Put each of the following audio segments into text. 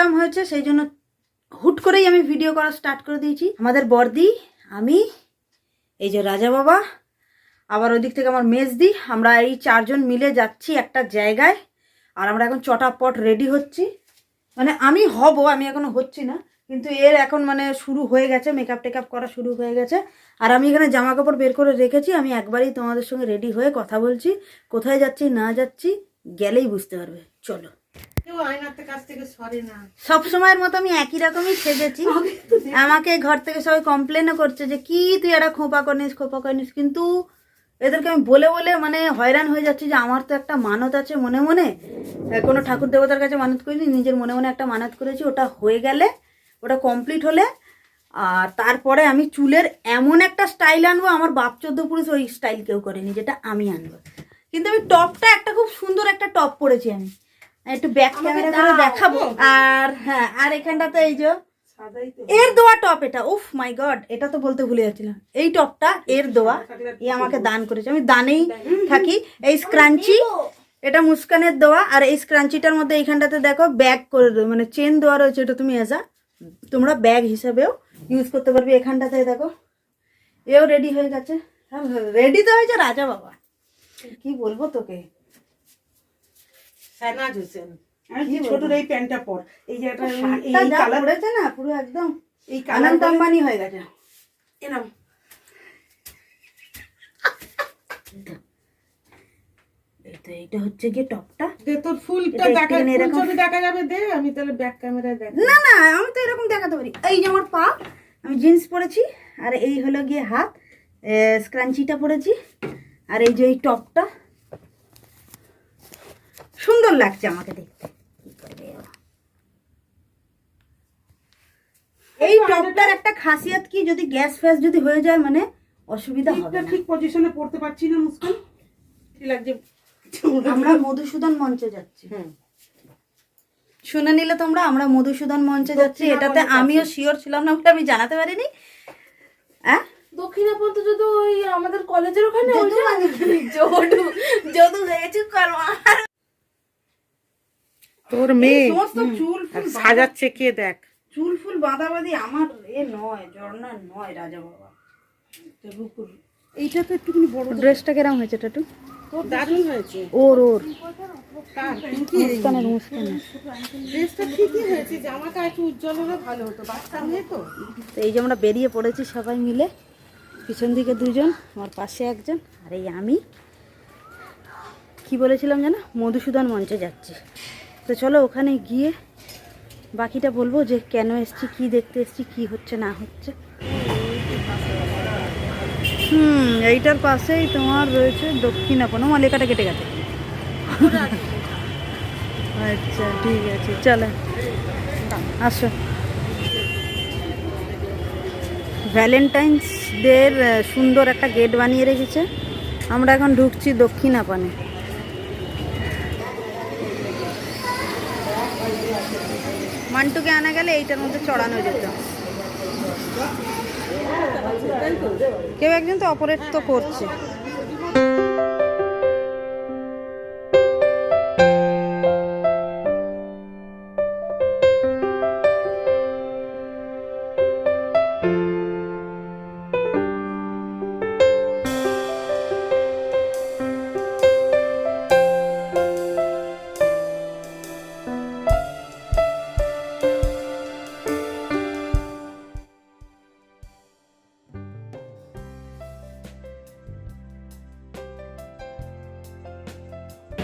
Programme হয়েছে, সেই জন্য হুট করেই আমি ভিডিও করা স্টার্ট করে দিয়েছি। আমাদের বর্দি, আমি, এই যে রাজা বাবা, আবার ওই দিক থেকে আমার মেজদি, আমরা এই চারজন মিলে যাচ্ছি একটা জায়গায়, আর আমরা এখন চটাপট রেডি হচ্ছি। মানে আমি হব, আমি এখনও হচ্ছি না, কিন্তু এর এখন মানে শুরু হয়ে গেছে মেকআপ টেকআপ করা শুরু হয়ে গেছে। আর আমি এখানে জামা কাপড় বের করে রেখেছি, আমি একবারই তোমাদের সঙ্গে রেডি হয়ে কথা বলছি। কোথায় যাচ্ছি, না যাচ্ছি, গেলেই বুঝতে পারবে। চলো। সব সময়ের মতো আমি একই রকমই সেজেছি। আমাকে ঘর থেকে সবাই কমপ্লেনও করছে যে কি তুই একটা খোপা করিস খোপা করিস? কিন্তু এদেরকে আমি বলে বলে মানে হয়রান হয়ে যাচ্ছি যে আমার তো একটা মানত আছে মনে মনে। কোনো ঠাকুর দেবতার কাছে মানত করিনি নিজের মনে মনে একটা মানত করেছি ওটা হয়ে গেলে ওটা কমপ্লিট হলে আর তারপরে আমি চুলের এমন একটা স্টাইল আনব আমার বাপ চোদ্দ পুরুষ ওই স্টাইল কেউ করেনি যেটা আমি আনব। কিন্তু আমি টপটা একটা খুব সুন্দর একটা টপ পরেছি আমি। একটু ব্যাক ক্যামেরা করে দেখাবো। আর হ্যাঁ আর এখানটাতে এই যে এর দোয়া টপ এটা। উফ মাই গড এটা তো বলতে ভুলে যাচ্ছিলাম। এই টপটা এর দোয়া। এ আমাকে দান করেছে। আমি দানেই থাকি। এই স্ক্রাঞ্চি এটা মুস্কানের দেওয়া আর এই স্ক্রাঞ্চিটার মধ্যে এইখানটাতে দেখো ব্যাগ করে মানে চেন দেওয়া রয়েছে এটা তুমি এসা তোমরা ব্যাগ হিসাবেও ইউজ করতে পারবে। এখানটাতে দেখো। এও রেডি হয়ে গেছে। হ্যাঁ রেডি তো হয়েছে রাজা বাবা। কি বলব তোকে? সানাজ হোসেন আমি কি ছোট বলব? এই প্যান্টটা পর। এই যে একটা এই কালার পড়েছে না পুরো একদম এই কালার হয়ে গেছে। এনাম তো এইটা হচ্ছে গিয়ে টপটা। দে তোর ফুলটা দেখা ফুল দেখা যাবে দে আমি তাহলে ব্যাক ক্যামেরায় দেখ না না আমি তো এরকম দেখাতে পারি। এই যে আমার পা আমি জিন্স পরেছি আর এই হলো গিয়ে হাত স্ক্রাঞ্চিটা পরেছি আর এই যে এই টপটা সুন্দর লাগছে আমাকে দেখতে। কি করবে এই টপটার একটা খাসিয়াত কি যদি গ্যাস ফ্যাস যদি হয়ে যায় মানে অসুবিধা হবে না। ঠিক পজিশনে পড়তে পারছি না মুস্কান কি লাগছে? আমরা মধুসূদন মঞ্চে যাচ্ছি। হুম। শুনে নিলে তোমরা আমরা মধুসূদন মঞ্চে যাচ্ছি। এটাতে আমিও শিওর ছিলাম না আমি জানাতে পারিনি। হ্যাঁ দক্ষিণা পর্যন্ত যদি ওই আমাদের কলেজের ওখানে যদু যদু হয়েছে কর্মা তোর মেয়ে। সাজাচ্ছে কে দেখ। চুল ফুল বাঁধাবাঁধি আমার এ নয় ঝর্ণা নয় রাজা বাবা। এইটা তো একটুখানি বড় ড্রেসটা কেরম হয়েছে দারুণ হয়েছে। ওর ওর। কার মুস্কানের মুস্কানের ড্রেসটা ঠিকই হয়েছে জামাটা একটু উজ্জ্বল হলে ভালো হতো বাচ্চা মেয়ে তো। তো এই যে আমরা বেরিয়ে পড়েছি সবাই মিলে পিছন দিকে দুজন আমার পাশে একজন আর এই আমি। কি বলেছিলাম যেন? মধুসূদন মঞ্চে যাচ্ছি। তো চলো ওখানে গিয়ে বাকিটা বলব যে কেন এসছি, কি দেখতে এসছি, কি হচ্ছে, না হচ্ছে। হুম, এইটার পাশেই তোমার রয়েছে দক্ষিণাপন। আমার লেখাটা কেটে গেছে। আচ্ছা ঠিক আছে, চলো। আসো। ভ্যালেন্টাইন্স ডের সুন্দর একটা গেট বানিয়ে রেখেছে। আমরা এখন ঢুকছি দক্ষিণাপানে। মান্টুকে আনা গেলে এইটার মধ্যে চড়ানো যেত। কেউ একজন তো অপারেট তো করছে।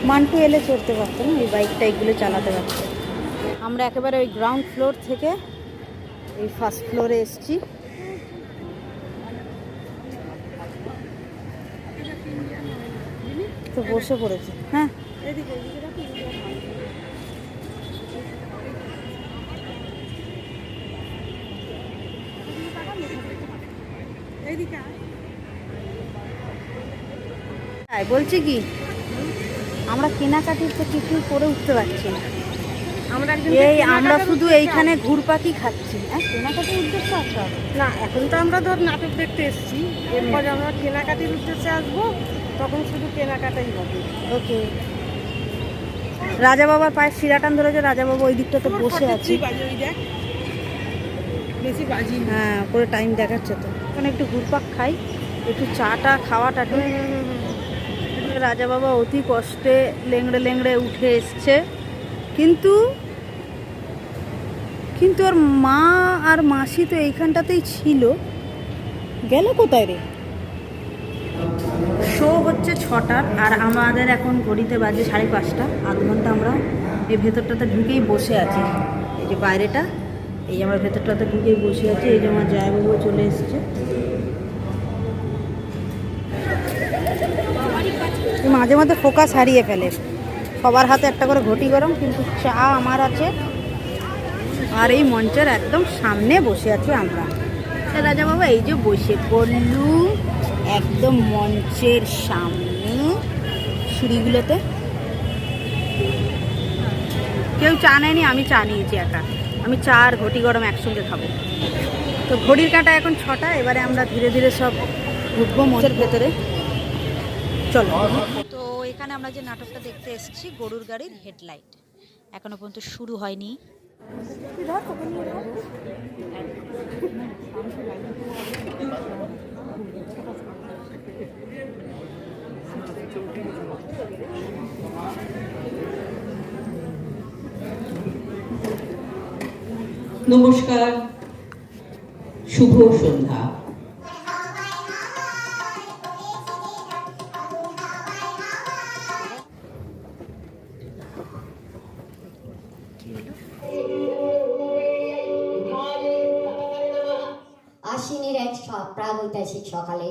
মান্টু এলে চড়তে পারতো না এই বাইকটা এগুলো চালাতে পারতো আমরা একেবারে ওই গ্রাউন্ড ফ্লোর থেকে এই ফার্স্ট ফ্লোরে এসছি। তো বসে পড়েছি হ্যাঁ? হ্যাঁ বলছি কি? আমরা কেনাকাটির তো কিছুই করে উঠতে পারছি না। আমরা এই আমরা শুধু এইখানে ঘুরপাকি খাচ্ছি। হ্যাঁ কেনাকাটির উদ্দেশ্য আছে আর? না এখন তো আমরা ধর নাটক দেখতে এসেছি। এরপর আমরা কেনাকাটির উদ্দেশ্যে আসব তখন শুধু কেনাকাটাই হবে। ওকে। রাজা বাবার পায়ে শিরাটান ধরেছে রাজা বাবা ওই দিকটাতে বসে আছে। হ্যাঁ করে টাইম দেখাচ্ছে তো। এখন একটু ঘুরপাক খাই একটু চাটা খাওয়াটা রাজা বাবা অতি কষ্টে লেংড়ে লেংড়ে উঠে এসছে। কিন্তু কিন্তু ওর মা আর মাসি তো এইখানটাতেই ছিল। গেল কোথায় রে? শো হচ্ছে ছটার আর আমাদের এখন ঘড়িতে বাজে সাড়ে পাঁচটা। আধ ঘণ্টা আমরা এই ভেতরটাতে ঢুকেই বসে আছি। এই যে বাইরেটা, এই আমরা ভেতরটাতে ঢুকেই বসে আছি। এই যে আমার জায়বাবু চলে এসছে। মাঝে মাঝে ফোকাস হারিয়ে ফেলে। সবার হাতে একটা করে ঘটি গরম, কিন্তু চা আমার আছে। আর এই মঞ্চের একদম সামনে বসে আছি আমরা। তা রাজা বাবা এই যে বসে পড়লু একদম মঞ্চের সামনে সিঁড়িগুলোতে। কেউ চা নেয়নি, আমি চা নিয়েছি একা। আমি চা আর ঘটি গরম একসঙ্গে খাব। তো ঘড়ির কাঁটা এখন ছটা, এবারে আমরা ধীরে ধীরে সব ঢুকবো মঞ্চের ভেতরে। চলো। এখানে আমরা যে নাটকটা দেখতে এসেছি, গরুর গাড়ির হেডলাইট। এখনও পর্যন্ত শুরু হয়নি। নমস্কার, শুভ সন্ধ্যা। প্রাগৈতিহাসিক সকালে।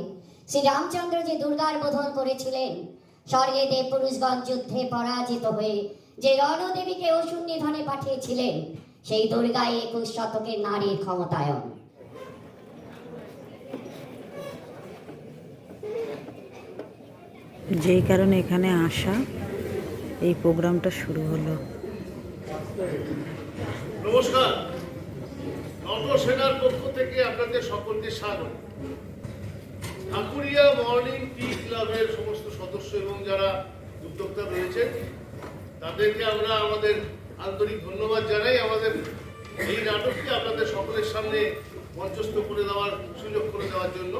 শ্রীরামচন্দ্র যে দুর্গার বোধন করেছিলেন স্বর্গে দেব পুরুষগণ যুদ্ধে পরাজিত হয়ে যে রণদেবীকে অসুর নিধনে পাঠিয়েছিলেন সেই দুর্গাই একুশ শতকে নারীর ক্ষমতায়ন। যেই কারণে এখানে আসা এই প্রোগ্রামটা শুরু হলো। নমস্কার। নট সেনার পক্ষ থেকে আপনাদের সকলকে স্বাগত। ঠাকুরিয়া মর্নিং টি ক্লাবের সমস্ত সদস্য এবং যারা উদ্যোক্তা রয়েছেন, তাদেরকে আমরা আমাদের আন্তরিক ধন্যবাদ জানাই। আমাদের এই নাটককে আপনাদের সকলের সামনে মঞ্চস্থ করে দেওয়ার সুযোগ করে দেওয়ার জন্য।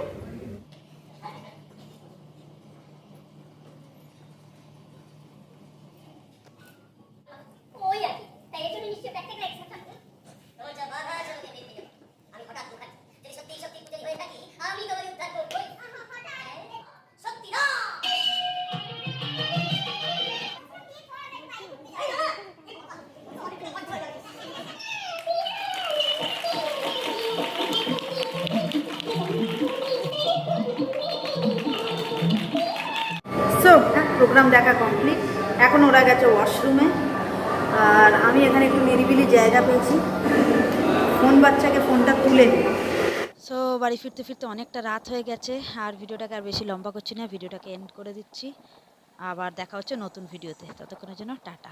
প্রোগ্রাম দেখা কমপ্লিট এখন ওরা গেছে ওয়াশরুমে আর আমি এখানে একটু নিরিবিলি জায়গা পেয়েছি। ফোন বাচ্চাকে ফোনটা তুলে সো বাড়ি ফিরতে ফিরতে অনেকটা রাত হয়ে গেছে, আর ভিডিওটাকে আর বেশি লম্বা করছি না, ভিডিওটাকে এন্ড করে দিচ্ছি। আবার দেখা হচ্ছে নতুন ভিডিওতে। ততক্ষণের জন্য টাটা।